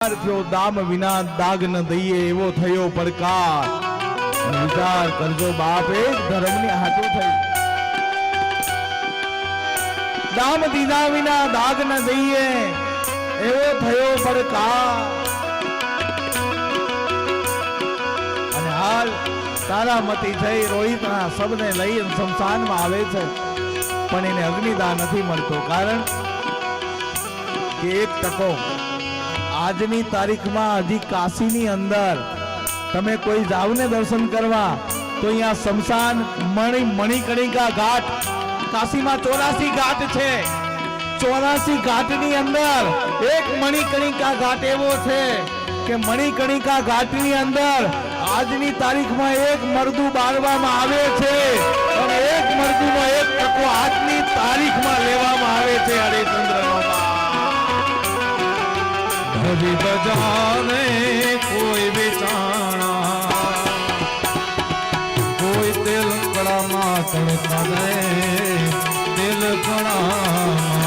થયો, દામ વિના દાગ ન દઈએ એવો થયો પડકાર. વિચાર કરજો, બાપ એક ધર્મની હાટું થઈ. દામ દીધા વિના દાગ ન દઈએ એવો થયો પડકાર. અને હાલ તારામતી થઈ રોહિતના શબને લઈ શમશાનમાં આવે છે. પણ એને અગ્નિદાન નથી મળતો. કારણ કે એક ટકો આજની તારીખમાં હજી કાશીની અંદર તમે કોઈ જાવ ને દર્શન કરવા, તો અહીંયા શમશાન મણિ મણિકણિકા ઘાટ, કાશીમાં ચોરાસી ઘાટ છે. ચોરાસી ઘાટની અંદર એક મણિકણિકા ઘાટ એવો છે કે મણિકણિકા ઘાટની અંદર આજની તારીખમાં એક મરદું બાળવામાં આવે છે અને એક મરદુનો એક ટકો આજની તારીખમાં લેવામાં આવે છે હરિચંદ્રનો હરી બજારે કોઈ વેચાણા. કોઈ તેલ કડામાં તળતા દે તેલ કડામાં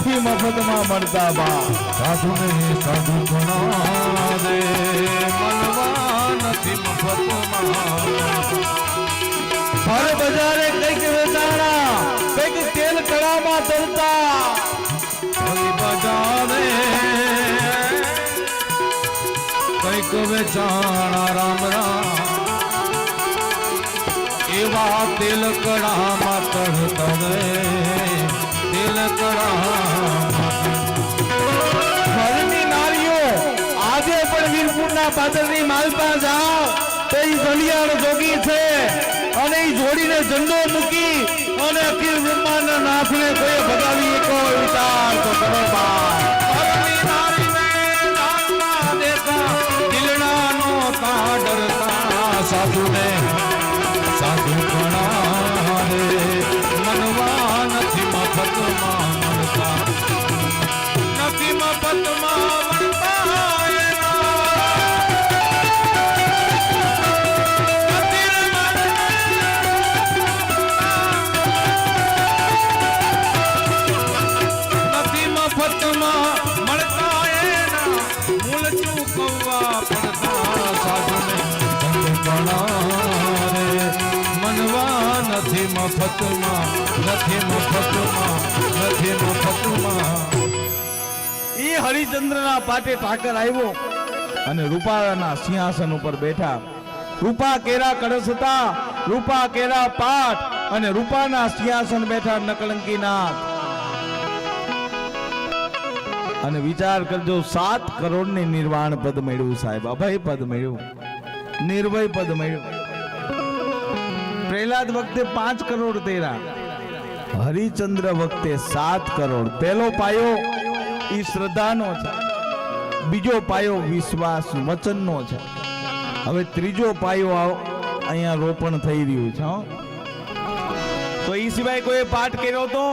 નથી મફતમાં મળતા બા સાધુને સાધુ ગણા દે મનવા નથી મફતમાં હર બજારે કંઈક વેચાણા કંઈક તેલ કળામાં તરતા હરી બજારે કંઈક વેચાણા રામ રામ એવા તેલ કડામાં તળતા રે તેલ કડામાં ઘરની નારીઓ આજે પણ વીરપુરના પાદરની માલપા જાઓ. તો ઈ જોગી છે અને ઈ જોડીને ઝંડો મૂકી અને અખિલ બ્રહ્માંડ નાથને કોઈ ભગાવી એકો વિચાર તો કરો ડરતા સાધુને સાધુ ગણા નથી મફતમાં નથી મફતમાં નથી મફતમાં. હરિચંદ્રના પાટે ઠાકર આવ્યો અને રૂપાળાના સિંહાસન ઉપર બેઠા. રૂપા કેરા કળસતા રૂપા કેરા પાઠ અને રૂપાના સિંહાસન બેઠા નકલંકીનાથ અને વિચાર કરજો, સાત કરોડની નિર્વાણ પદ મળ્યું સાહેબ, અભય પદ મળ્યું, નિર્ભય પદ મળ્યું. પ્રહલાદ વખતે પાંચ કરોડ તેરા, હરિચંદ્ર વખતે સાત કરોડ. પહેલો પાયો ઈ શ્રદ્ધાનો છે. બીજો પાયો વિશ્વાસ વચનનો છે. હવે ત્રીજો પાયો અહીંયા રોપણ થઈ રહ્યું છે તો એ સિવાય કોઈ પાઠ કર્યો તો?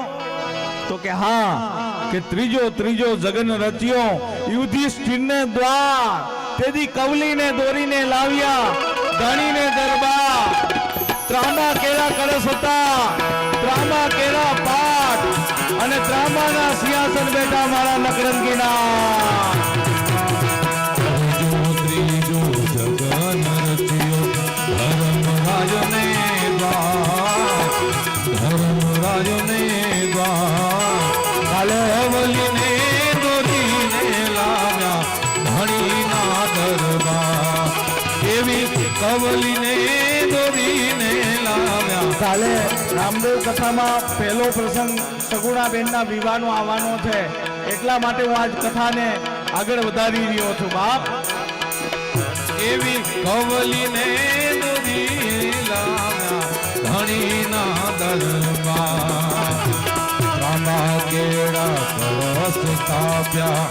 તો કે હા, કે ત્રીજો ત્રીજો જગન રચ્યો. યુધિષ્ઠિરને દ્વાર. તેથી કવલીને દોરીને લાવ્યા. ધણીને દરબાર. ત્રાંબા દરબાર. એવી કવલીને દોરીને લાવ્યા. કાલે રામદેવ કથામાં પહેલો પ્રસંગ સગુણાબેનના વિવાહનો આવવાનો છે. એટલા માટે હું આજ કથાને આગળ વધારી રહ્યો છું બાપ. એવી કવલીને દોરી લાવ્યા ધણીના રામા કેળા કળશ સ્થાપ્યા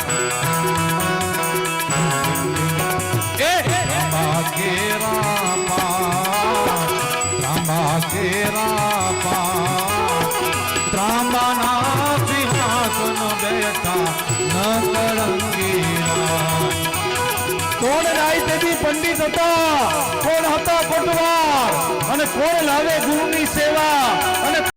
એ રામા કેરા કેરા કોણ રાયતેજી પંડિત હતા? કોણ હતા પટવાર? અને કોણ લાવે ગુરુની સેવા? અને